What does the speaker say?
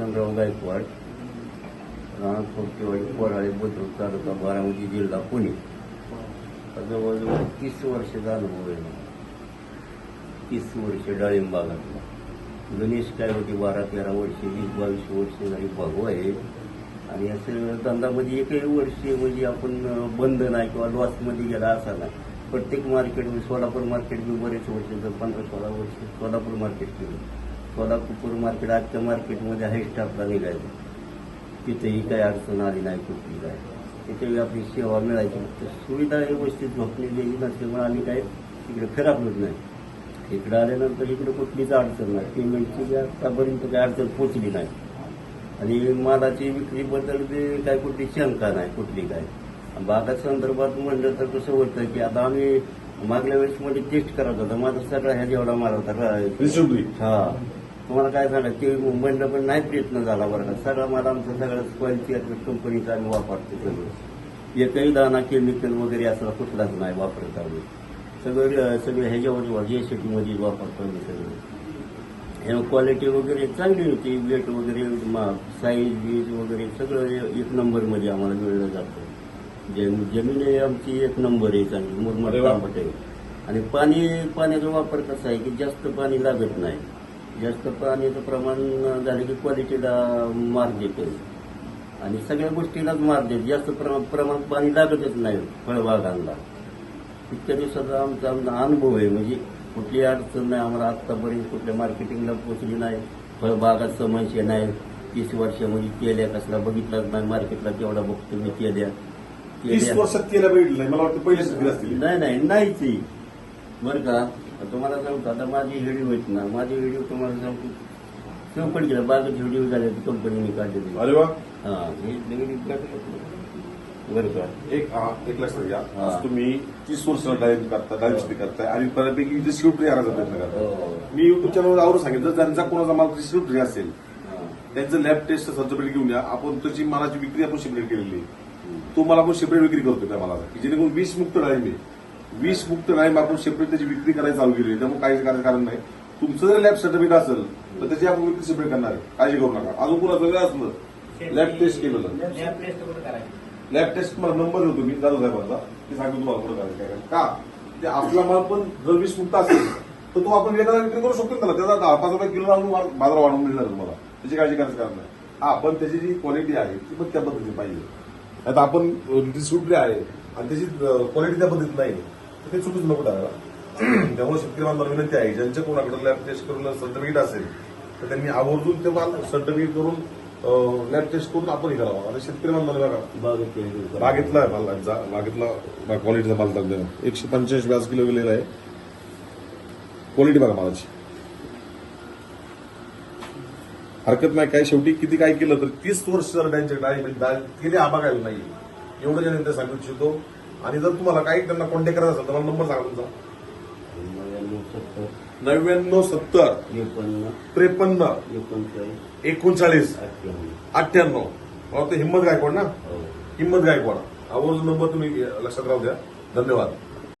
वसंतराव गायकवाड राणा खोपटेवाडी कोराळे बुद्रुक तालुका बारामती जिल्हा पुणे जवळजवळ तीस वर्षाचा अनुभव आहे तीस वर्ष डाळिंब बागातला गणेश काय होते बारा तेरा वर्षे वीस बावीस वर्ष झाली भागू आहे आणि असं धंदामध्ये एकही वर्ष म्हणजे आपण अं, बंद नाही किंवा लॉसमध्ये गेला असा नाही प्रत्येक मार्केटमध्ये सोलापूर मार्केट मी बरेच वर्ष जर पंधरा सोळा वर्ष सोलापूर मार्केट केलं सोलापूर मार्केट आजच्या मार्केटमध्ये हायस्ट आपला निघायचं तिथेही काही अडचण आली नाही कुठली काय. तिथे आपली सेवा मिळायची फक्त सुविधा व्यवस्थित झोपलेली नसल्यामुळे आम्ही काय तिकडे फिराकलोच नाही. इकडे आल्यानंतर इकडे कुठलीच अडचण नाही. पेमेंटची आतापर्यंत काही अडचण पोचली नाही. आणि मालाची विक्रीबद्दल काय कुठली शंका नाही कुठली काय. बागा संदर्भात म्हणलं तर कसं होतं की आता आम्ही मागल्या वेळेस मध्ये टेस्ट करत होता. माझा सगळा ह्या जेवढा माल होता हा. तुम्हाला काय सांगा ते मुंबईला पण नाही प्रयत्न झाला बरं का. सगळा मला आमचा सगळा क्वालिटी कंपनीचा आम्ही वापरतो सगळं. एकही दाना केमिकल वगैरे असला कुठलाच नाही वापरत आम्ही. सगळं सगळं ह्याच्यावर मध्ये वापरतो आम्ही सगळं. क्वालिटी वगैरे चांगली होती वेट वगैरे साईज बीज वगैरे सगळं एक नंबरमध्ये आम्हाला मिळलं जातं. जम- जमीन आमची एक नंबर आहे चांगली मुरमट आहे. आणि पाणी पाण्याचा वापर कसा आहे की जास्त पाणी लागत नाही. जास्त पाण्याचं प्रमाण झालं की क्वालिटीला मार्क देतो आणि सगळ्या गोष्टीलाच मार्क देतो. जास्त प्रमाण प्रमाणात पाणी लागतच नाही फळबागांना. इतक्या दिवसाचा आमचा अनुभव आहे. म्हणजे कुठली अडचण नाही. आम्हाला आत्तापर्यंत कुठल्या मार्केटिंगला पोचली नाही. फळबागात समस्या नाही. तीस वर्षामध्ये केल्या कसला बघितलाच नाही. मार्केटला केवढा बघतो मी केल्या. तीस केल्या. वर्षात केलं भेटलं नाही. मला वाटतं पहिले नाही नाही. नाहीच. बरं का? तुम्हाला सांगतो आता माझी व्हिडिओ आहेत ना माझी व्हिडिओ तुम्हाला सांगतो. चौकट केला बागाची व्हिडिओ झाले कंपनीने काढलेली अरे वा. हा हे व्हिडिओ काढले बरं का एक हा, एक लक्षात घ्या हा. आज तुम्ही तीस वर्ष डायरेक्ट करता शेती करताय आणि बऱ्यापैकी डिस्ट्रिब्युटरी आणायचा प्रयत्न करताय. हो. मी युट्यूब चॅनलवर आवरून सांगितलं ज्यांचा कोणाचा माल डिस्ट्रिब्युटरी असेल हा. त्यांचं लॅब टेस्ट सर्टिफिकेट घेऊन या. आपण त्याची मालाची विक्री आपण सेपरेट केलेली आहे. तो मला आपण सेपरेट विक्री करतो त्या मालाचा. की जेणेकरून वीस मुक्त डाळिंब आहे. वीस मुक्त डाळिंब आपण सेपरेट त्याची विक्री करायला चालू केली. आहे. त्यामुळे काही करायचं कारण नाही. तुमचं जर लॅब सर्टिफिकेट असेल तर त्याची आपण विक्री सेपरेट करणार आहे. काळजी करू नका. अजून कुणाचं वेगळं असलं लॅब टेस्ट केलेलं. लॅब टेस्ट मला नंबर देतो मी जाधव साहेबांचा. ते सांगतो तुम्हाला पुढे करायचं काय. का? ते आपला माल पण जर वीस मुक्त असेल तर तो आपण वेगळा विक्री करू शकतो ना त्याला. त्याचा दहा पाच रुपये किलो लावून वा- बाजार वाढवून मिळणार तुम्हाला. त्याची काळजी करायचं कारण नाही. हा पण त्याची जी क्वालिटी आहे ती पण त्या पद्धतीने पाहिजे. आता आपण डिस्ट्रिब्युटरी आहे आणि त्याची क्वालिटी त्या पद्धतीत नाही. तर ते चुकीच नको टाकायला त्यामुळे शेतकरी बांधवांना विनंती आहे ज्यांच्या कोणाकडे लॅब टेस्ट करून सर्टिफिकेट असेल तर त्यांनी आवर्जून ते माल सर्टिफिकेट करून लॅब टेस्ट करून आपण हे करावा. आणि शेतकरी बांधवांना बघा. बागेतला आहे माल त्यांचा बागेतला क्वालिटीचा माल टाकलेला एकशे पंच्याऐंशी व्याज किलो गेलेला आहे. क्वालिटी बघा मालाची हरकत नाही काय शेवटी किती काय केलं तर तीस वर्ष जर त्यांच्याकडे म्हणजे डाळ केली काय नाही. एवढं जण सांगू इच्छितो. आणि जर तुम्हाला काही त्यांना कॉन्टॅक्ट करायचा असेल तर मला नंबर सांगा तुमचा. नव्याण्णव सत्तर नव्याण्णव सत्तर एकोणनव्वद त्रेपन्न एकोणचाळीस एकोणचाळीस अठ्ठ्याण्णव. अठ्ठ्याण्णव वाटतं हिंमत गायकवाड ना? हो. हिंमत गायकवाड. आवर्जून नंबर तुम्ही लक्षात राहू द्या. धन्यवाद.